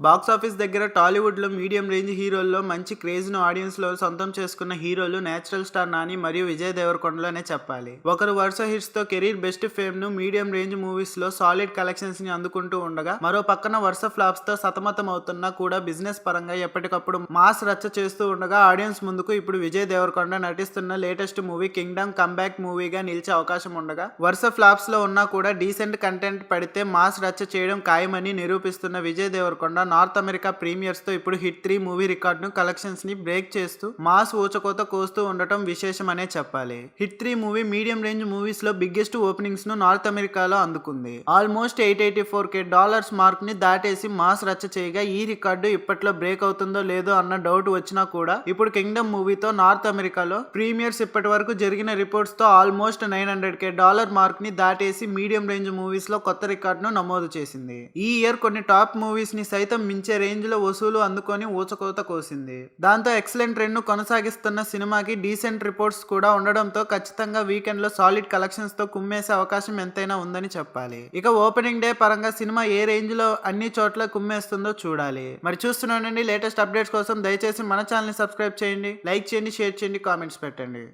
Box office దగ్గర టాలీవుడ్లో medium range హీరోల్లో మంచి క్రేజ్ను ఆడియన్స్లో సొంతం చేసుకున్న హీరోలు నేచురల్ స్టార్ నాని మరియు విజయ్ దేవరకొండలోనే చెప్పాలి. ఒకరు వరుస హిట్స్తో కెరీర్ బెస్ట్ ఫేమ్ను మీడియం రేంజ్ మూవీస్లో సాలిడ్ కలెక్షన్స్ని అందుకుంటూ ఉండగా మరో పక్కన వరుస ఫ్లాప్స్తో సతమతం అవుతున్నా కూడా బిజినెస్ పరంగా ఎప్పటికప్పుడు మాస్ రచ్చ చేస్తూ ఉండగా ఆడియన్స్ ముందుకు ఇప్పుడు విజయ్ దేవరకొండ నటిస్తున్న లేటెస్ట్ మూవీ కింగ్డమ్ కంబ్యాక్ మూవీగా నిలిచే అవకాశం ఉండగా వరుస ఫ్లాప్స్లో ఉన్నా కూడా డీసెంట్ కంటెంట్ పడితే మాస్ రచ్చ చేయడం ఖాయమని నిరూపిస్తున్న విజయ్ దేవరకొండ నార్త్ అమెరికా ప్రీమియర్స్తో ఇప్పుడు హిట్ త్రీ మూవీ రికార్డును కలెక్షన్స్ని బ్రేక్ చేస్తూ మాస్ ఊచకోత కోస్తూ ఉండటం విశేషమనే చెప్పాలి. Hit three movie medium range మూవీస్లో బిగ్గెస్ట్ ఓపెనింగ్స్ను నార్త్ అమెరికాలో అందుకుంది. Almost eight eighty four K dollars మార్క్ని దాటేసి మాస్ రచ్చ చేయగా ఈ రికార్డు ఇప్పట్లో బ్రేక్ అవుతుందో లేదో అన్న డౌట్ వచ్చినా కూడా ఇప్పుడు కింగ్డమ్ మూవీతో నార్త్ అమెరికాలో ప్రీమియర్స్ ఇప్పటి వరకు జరిగిన రిపోర్ట్స్తో almost nine hundred K dollar మార్క్ని దాటేసి మీడియం రేంజ్ మూవీస్లో కొత్త రికార్డును నమోదు చేసింది. ఈ ఇయర్ కొన్ని టాప్ మూవీస్ని సైతం మించే రేంజ్లో వసూలు అందుకొని ఊచకోత కోసింది. దాంతో ఎక్సలెంట్ ట్రెండ్ను కొనసాగిస్తున్న సినిమాకి డీసెంట్ రిపోర్ట్స్ కూడా ఉండడంతో ఖచ్చితంగా వీకెండ్లో సాలిడ్ కలెక్షన్స్తో కుమ్మేసే అవకాశం ఎంతైనా ఉందని చెప్పాలి. ఇక ఓపెనింగ్ డే పరంగా సినిమా ఏ రేంజ్లో అన్ని చోట్ల కుమ్మేస్తుందో చూడాలి. మరి చూస్తున్నానండి లేటెస్ట్ అప్డేట్స్ కోసం దయచేసి మన ఛానల్ని సబ్స్క్రైబ్ చేయండి లైక్ చేయండి షేర్ చేయండి కామెంట్స్ పెట్టండి.